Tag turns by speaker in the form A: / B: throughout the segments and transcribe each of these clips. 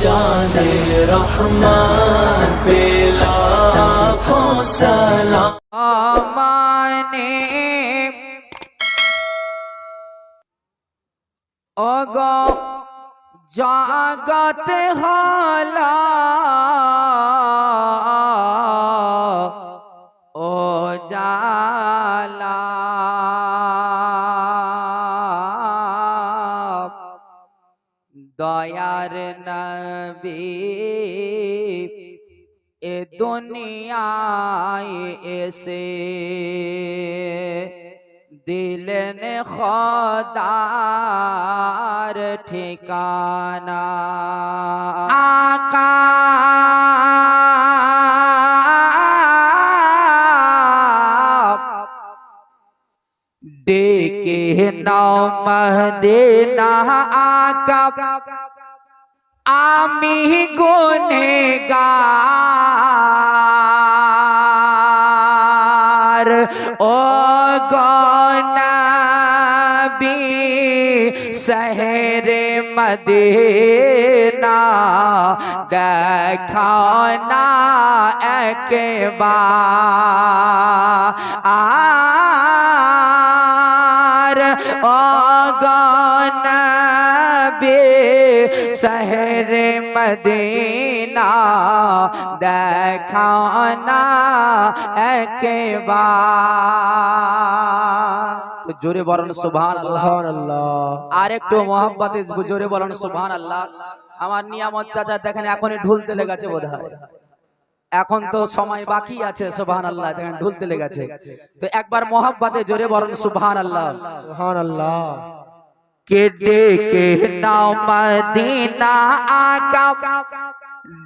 A: চাঁদে রহমান পেলা সালাম
B: আমানে অগ জগত হলা নবী। এ দুনিয়ায় এসে দিলেন খদার ঠিকানা। আকা ডেকে নাও মহদেনা আকা আমি গুনেগার ও গনাবি শহরে মদিনা দেখাও না একবার। ও গনাবি শহরে মদিনা দেখাও না একবার জোরে বলেন সুবহান আল্লাহ আর একটু মোহাম্মতে জোরে বলেন সুবহান আল্লাহ আমার নিয়ামত চাচা দেখেন এখনই ঢুলতে লেগেছে বোধ হয় এখন তো সময় বাকি আছে সুবহান আল্লাহ দেখেন ঢুলতে লেগেছে তো একবার মোহাব্বতে জোরে বরণ বলেন সুবহান আল্লাহ کہ ڈے مدینہ آقا۔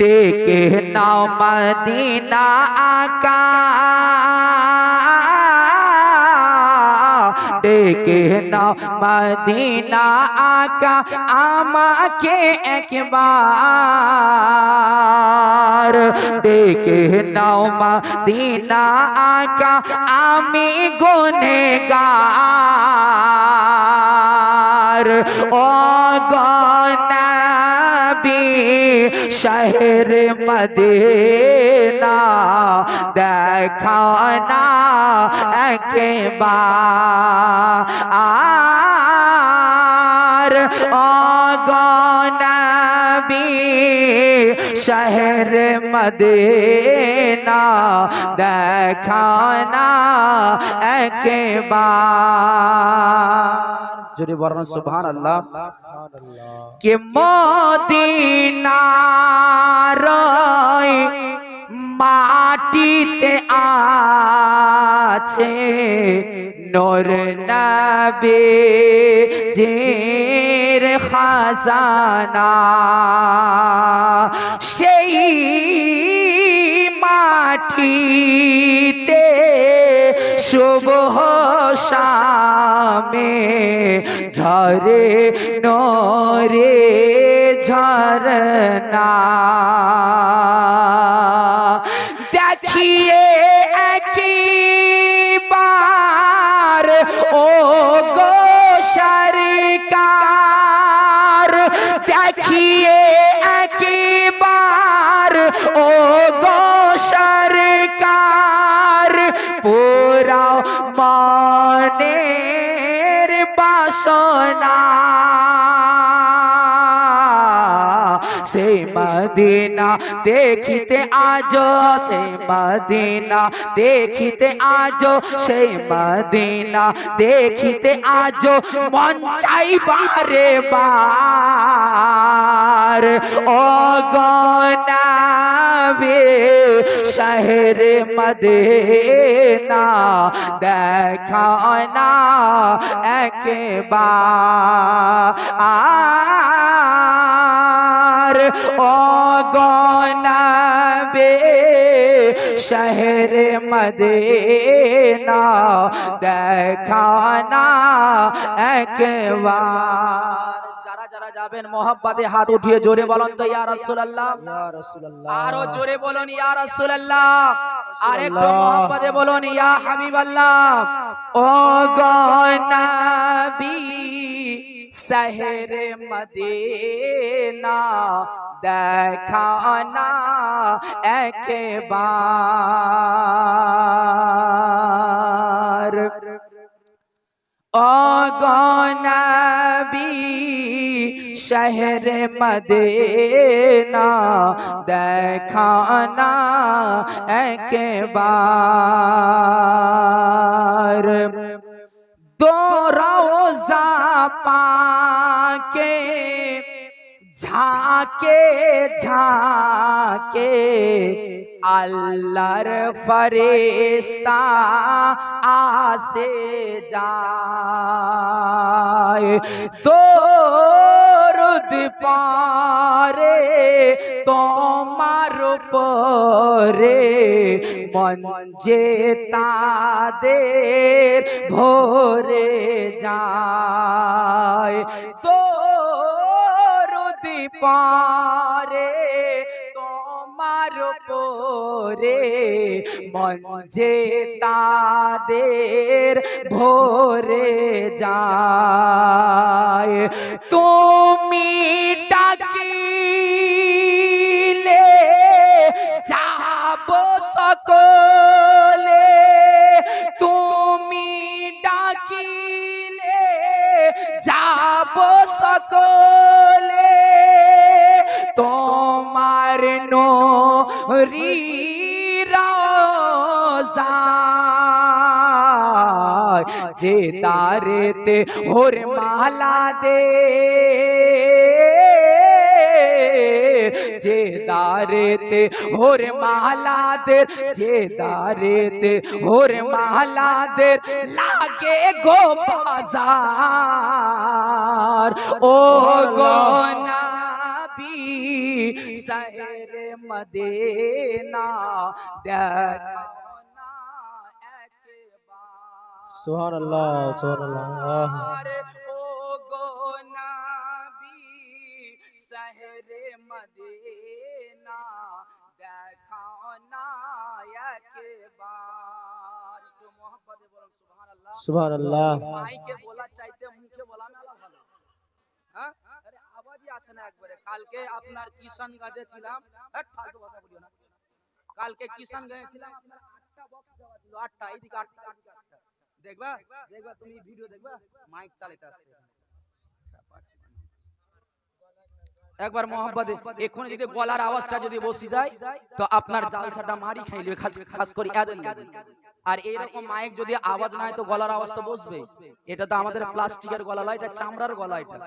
B: دیکھے نو مدینہ آقا۔ ڈے نام مدینہ آقا۔ آما کے اکبار۔ دیکھے نو مدینہ آقا، آمی گنگار ও গনাবি শহর মদিনা দেখাও না একবার। অগনবি শহর মদিনা দেখানা একবার। যদি বর্ণ সুবহান আল্লাহ কে মদিনার মাটিতে আছে নর নবে জের খাজানা। সেই মাটিতে শুভ শামে, ঝরে নরে ঝরনা। দেখিয়ে একবার ও গো সরকার, দেখিয়ে একবার ও গো সরকার পুরা মনের বাসনা। মদিনা। দেখিতে আজ সে মদিনা। দেখিতে আজ সে মদিনা। দেখিতে আজ মন চাই বারে। বার ও গনাবে শহর মদিনা দেখাও না একবার। ও গনাবে শহর মদিনা দেখানা একবার। যারা যারা যাবেন মোহাব্বতে হাত উঠিয়ে জোরে বলুন তো ইয়া রাসূলুল্লাহ।
C: ইয়া রাসূলুল্লাহ।
B: আরও জোরে বলুন ইয়া রাসূলুল্লাহ। আর মোহাব্বতে বলুন ইয়া হাবিবাল্লাহ। ও গনাবি শহর মদিনা দেখানা একবার অগনবী শহর মদিনা দেখানা একবার দো রোজা পাকে ঝাঁকে ঝাঁকে আল্লাহর ফরেস্তা আসে যায়। দরুদ পারে, তোমার পরে মঞ্জে তাদের ভরে যায়। দরুদ পারে, তোমার পরে মঞ্জে তাদের ভরে যায়। তুমি রোজায় যে দারেতে হোর মালা দে যে দারেতে হোর মালাদের যে দারেতে হোর মালাদের লাগে গো বাজার ও গো নবী শহর মদিনা দেখাও না একবার
C: সুবহান আল্লাহ সুবহান আল্লাহ
B: আরে ও গো নবী শহরে মদিনা দেখাও না একবার একটু মোহব্বতে বলুন সুবহানাল্লাহ
C: সুবহান আল্লাহ
B: মাইকে বলা চাইতে মুখে বলা মেলা ভালো হ্যাঁ আরে আওয়াজই আসে না একবারে কালকে আপনার কিষান গাজে ছিলাম হ্যাট, ফালতু কথা বলিও না কালকে কিষান গাজে ছিলাম আপনার আটটা বক্স দেওয়া ছিল আটটা এইদিকে আটটা এইদিকে আটটা দেখবা? দেখবা তুমি ভিডিও দেখবা? মাইক চালাতে আসছে একবার মোহাম্মদে এখন যদি গলার আওয়াজটা যদি বসে যায় তো আপনার জালসাটা মারি খাইলে খাস করে লাগে। আর এইরকম মাইক যদি আওয়াজ না হয় তো গলার আওয়াজ তো বসবে। এটা তো আমাদের প্লাস্টিকের গলা এটা। চামড়ার গলা এটা।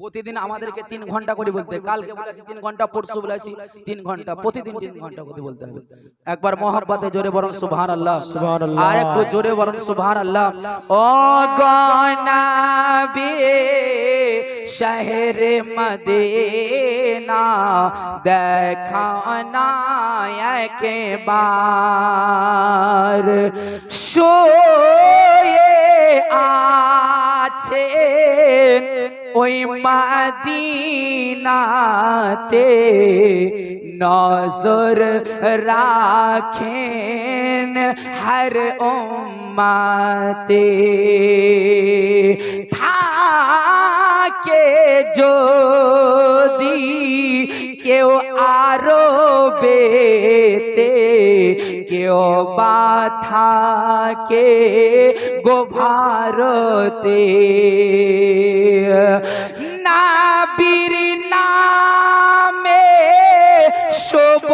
B: প্রতিদিন আমাদেরকে তিন ঘণ্টা করে বলতে কালকে বলেছি তিন ঘণ্টা পরশু বলেছি তিন ঘণ্টা প্রতিদিন তিন ঘণ্টা করে বলতে হবে। একবার মোহাব্বতে জোরে বরং সুবহান আল্লাহ। আর একটু জোরে বরং সুবহান আল্লাহ ও গনাবি শহর মদিনা দেখানা একবার। শুয়ে আছেন ওই মাদিনাতে নজর রাখেন হর উম্মাতে। থাকে যদি কেউ আরও বেতে, কেউ বা থাকে গো ভারতে নাবির নামে শুভ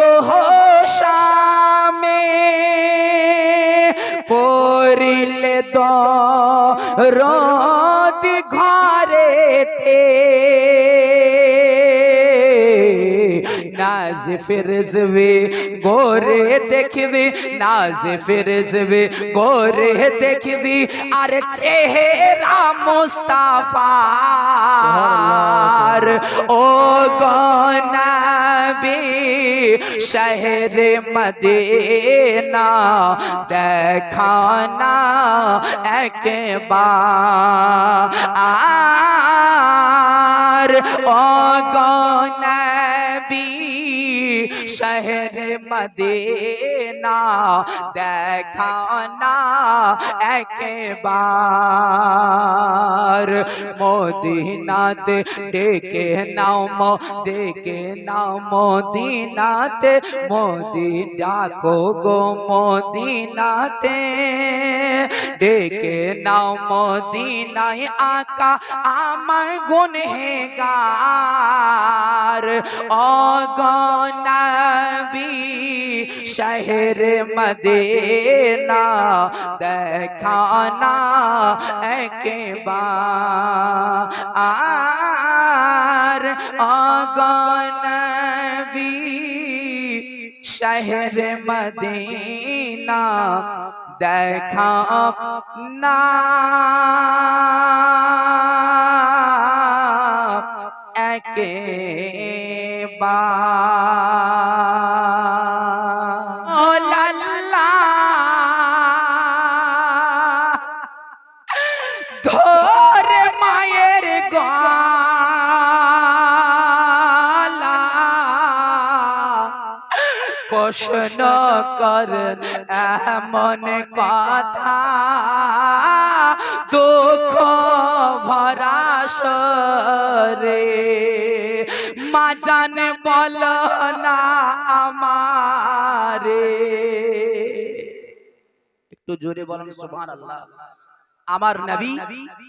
B: শামে পড়িলে দরদ ঘরেতে নাজ ফিরজবে গোরে দেখবি নাজ ফিরজবে গোরে দেখবি আর চেহারা মুস্তাফার। ও গনবি শহর মদিনা দেখানা একবার। ও গনবি শহর মদিনা দেখাও না একবার। মদিনাতে ডেকে নাও মোদিকে নাও, মদিনাতে, মোদি ডাকো গো, মদিনাতে। ডেকে নাও, মদিনায় আকা আমায় গুনহেগার অগনবী শহর মদিনা দেখানা একবার। অগনবী শহর মদিনা দেখা না একেবার গলা। প্রশ্ন করেন এমন কথা। দুঃখ ভরা রে জান বল না আমারে। একটু জোরে বলেন, সুবহানাল্লাহ। আমার নবী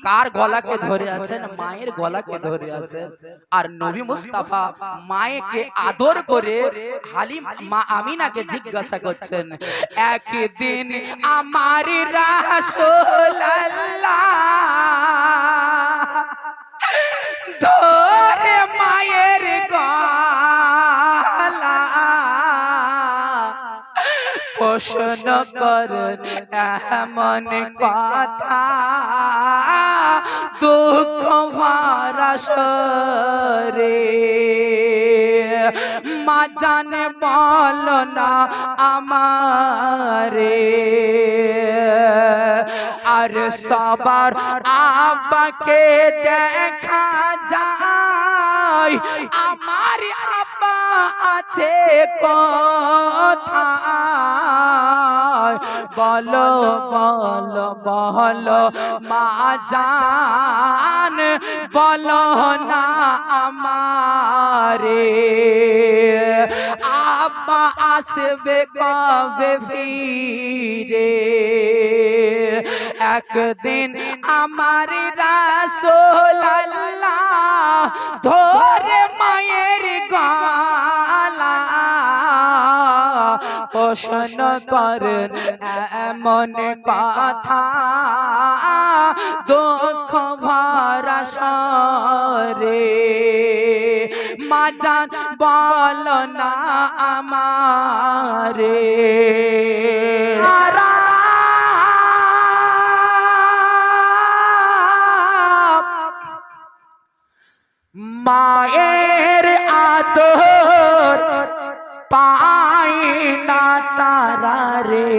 B: কার গলাকে ধরে আছেন? মায়ের গলাকে ধরে আছেন। আর নবী মুস্তাফা মায়েকে আদর করে হালিম মা আমিনাকে জিজ্ঞাসা করছেন, একদিন আমার রাসূলুল্লাহ প্রশ্ন করেন, এমন কথা। দুঃখ ভারাস রে মা জানে বল না আমারে। আর সবার আব্বাকে দেখা যায়, আমার আছে কোথায়? বলো বলো বলো মা জান বলো না আমারে। আসবে কবে ফিরে? একদিন আমার রাসূলুল্লাহ ধরে মায়ের গলা পোষণ করেন এমন কথা। দুঃখ ভরা রে মাজান বল না আমারে। মায়ের আদর পাই না তারা রে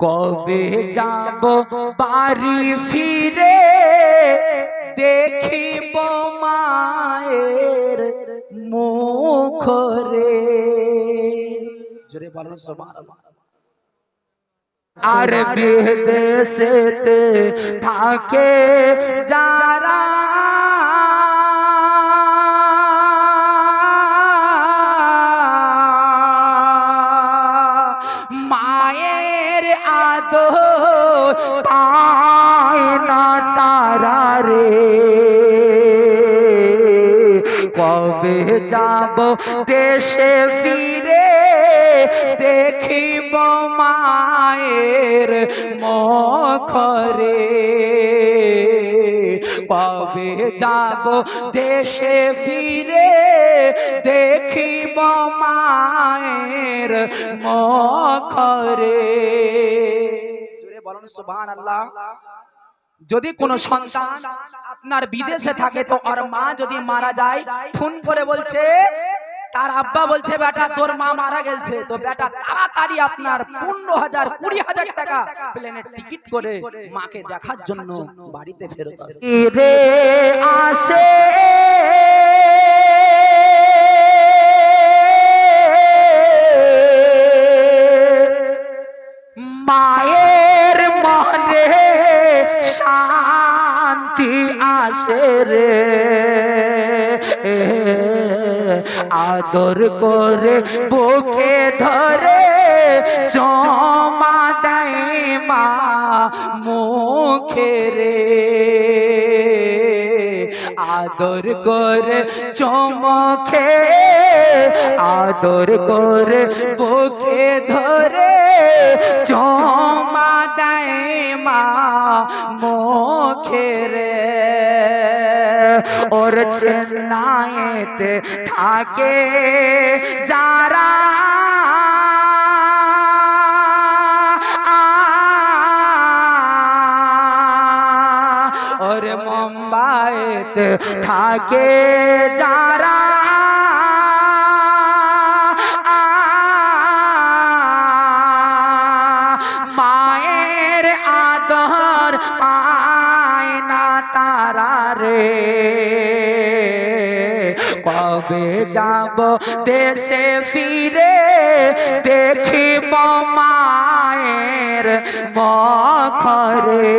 B: কবে যাব বাড়ি ফিরে দেখিব মায়ের মুখ রে জোরে বলো, সুবহানাল্লাহ। আর বিদেশেতে থাকে যারা মায়ের আদর পায় না তারা রে কবে যাব? দেশে ফিরে দেখিব মায়ের মখরে। কবে যাব? দেশে ফিরে দেখিব মায়ের মখরে। বলুন, সুবহানাল্লাহ। যদি কোনো সন্তান আপনার বিদেশে থাকে তো ওর মা যদি মারা যায় ফোন করে বলছে
D: তার আব্বা বলছে বেটা তোর মা মারা গেছে তো বেটা তাড়াতাড়ি আপনার পনেরো হাজার কুড়ি হাজার টাকা প্লেনের টিকিট করে মাকে দেখার জন্য বাড়িতে ফেরত
B: আসে। রে আদর করে বুকে ধরে জমা দেয় মা মুখে রে। আদর করে চমকে আদর করে বুকে ধরে চমা দেয় মা মুখে রে। ওর চেন্নাইতে থাকে যারা ওর মুম্বাইতে থাকে যারা দেশে ফিরে দেখিব মায়ের মখরে।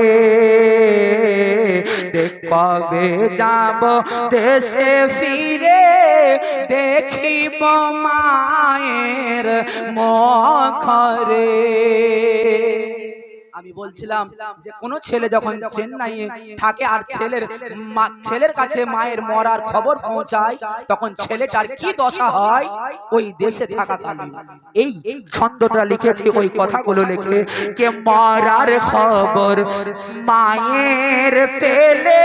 B: দেখ কবে যাব দেশে ফিরে দেখিব মায়ের মখরে।
D: আমি বলছিলাম যে কোনো ছেলে যখন চেন্নাইয়ে থাকে আর ছেলের ছেলের কাছে মায়ের মরার খবর পৌঁছায় তখন ছেলেটার কি দশা হয়? ওই দেশে থাকাকালীন
B: এই ছন্দটা লিখেছি ওই কথাগুলো লিখে কে মরার খবর? মায়ের পেলে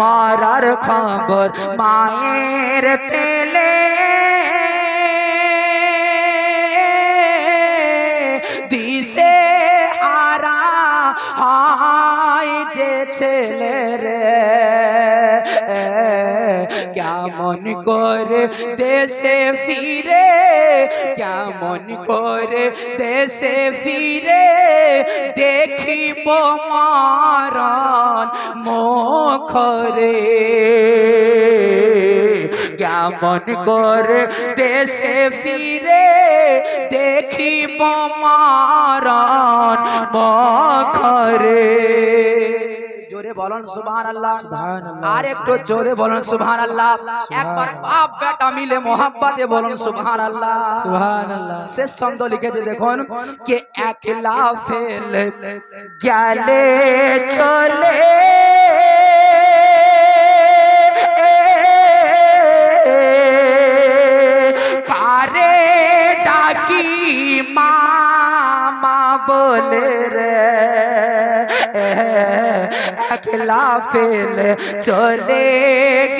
B: মারার খবর মায়ের পেলে কেমন করে দেশে ফিরে কেমন করে দেশে ফিরে দেখিব মারণ মুখরে। কেমন করে দেশে ফিরে দেখিব মারণ মুখরে।
D: বলুন সুবহান আল্লাহ। আর একটু জোরে বলুন সুবহান আল্লাহ একবার বাপ বেটা মিলে মোহাব্বতে বলুন সুবহান আল্লাহ
E: সুবহানাল্লাহ।
D: শেষ ছন্দ লিখেছে দেখুন কে একলা ফেল
B: গেলে চলে। কারে ডাকি মামা বলে রে? একলা ফেলে চলে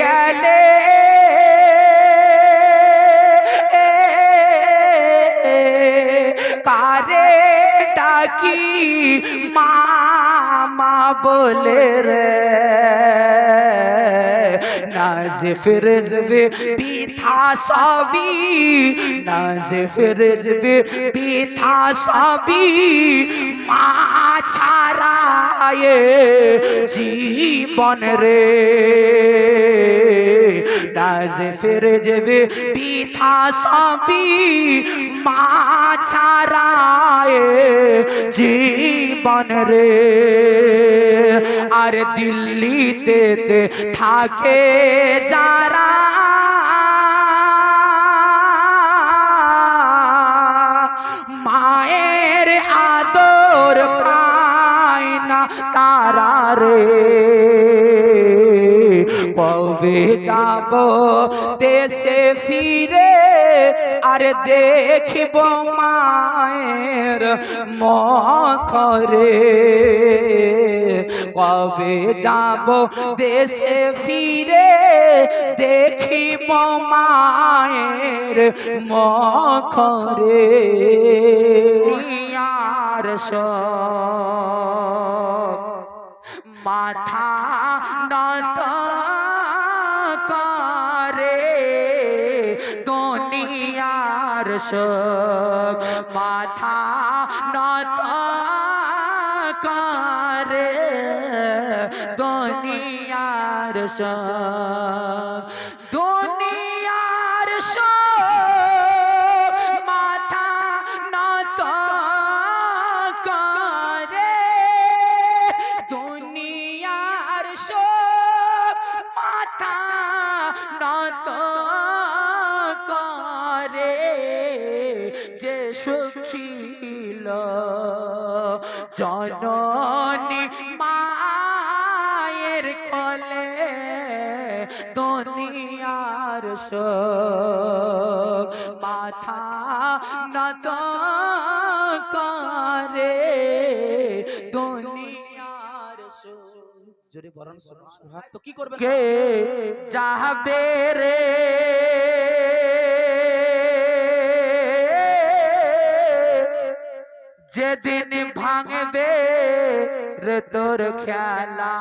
B: গেলে কারে ডাকি মামা বলে রে নাজে ফিরজবে পিথা সবই নাজে ফিরজবে পিথা সবই মা ছাড়ায়ে জীবন রে। নাজে ফিরজবে পিথা সবই মা ছাড়ায়ে জীবন রে। আর দিল্লিতে থাকে যারা না রে কবে যাব দেশে ফিরে আরে দেখিব মায়ের মখরে। কবে যাব দেশে ফিরে দেখিব মায়ের মখরে। আর মাথা নত করে। দুনিয়ার শোক মাথা নত করে। দুনিয়ার শোক জননী মায়ের কোলে দুনিয়ার শোক মাথা নত করে দুনিয়ার শোক
D: জোরে বরণ সুবহান তো কি করবেন?
B: কে যাবে রে? যেদিন ভাঙবে রে তোর খেলা।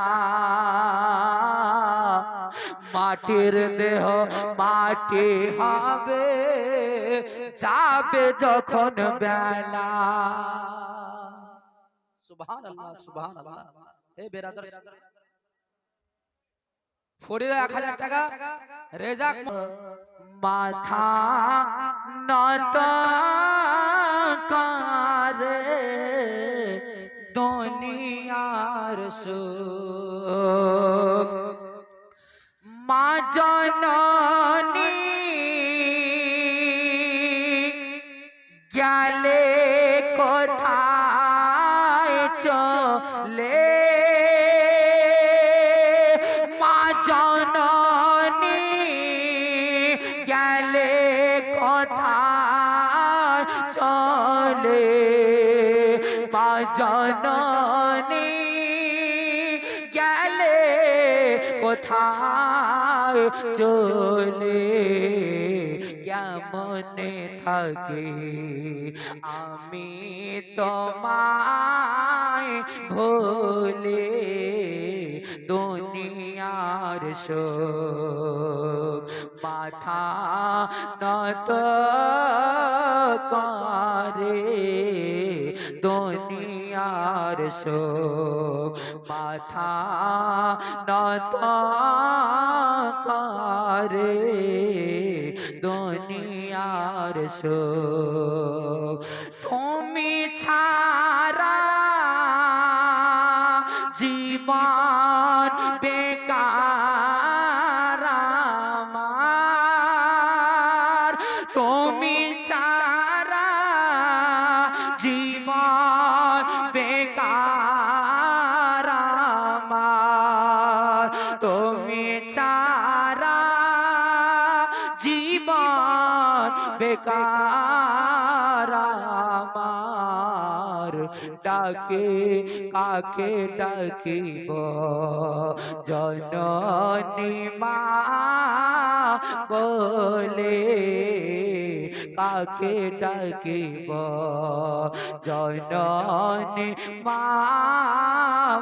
B: মাটির দেহ মাটি হবে, যাবে যখন বেলা।
D: সুবহানাল্লাহ সুবহানাল্লাহ। এ বেরাদার ফরিদা এক হাজার টাকা রেজাক
B: মাথা নত করে দুনিয়ার সুখ। মা জননী জননী গেলে কোথায় চলে? কেমনে থাকে? আমি তোমায় ভোলে দুনিয়ার শোক মাথা নত করে দুনিয়ার শোক মাথা নত করে দুনিয়ার শোক। আমার ডাকে, কাকে ডাকিব? জননী মা বলে, কাকে ডাকিব? জননী মা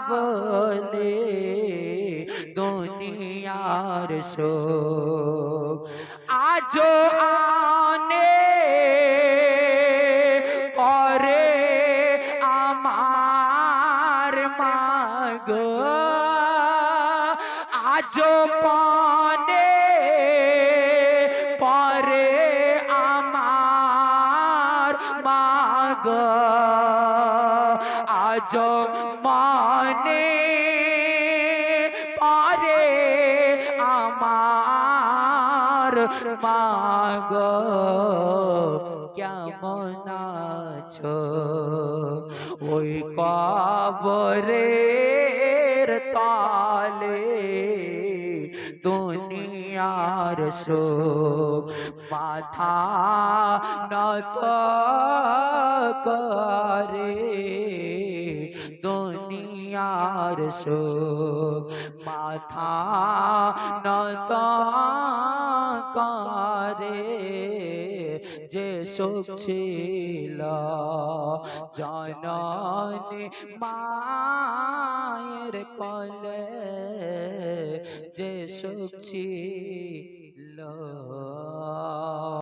B: বলে, দুনিয়ার শোক। আজো আনে করে মাগ কেমন আছো ওই কবরের তলে দুনিয়া দুনিয়ার সুখ মাথা নত করে দুনিয়ার সুখ মাথা নত করে যে সুখ ছিল জননী মায়ের কলে যে সুখ ছিল।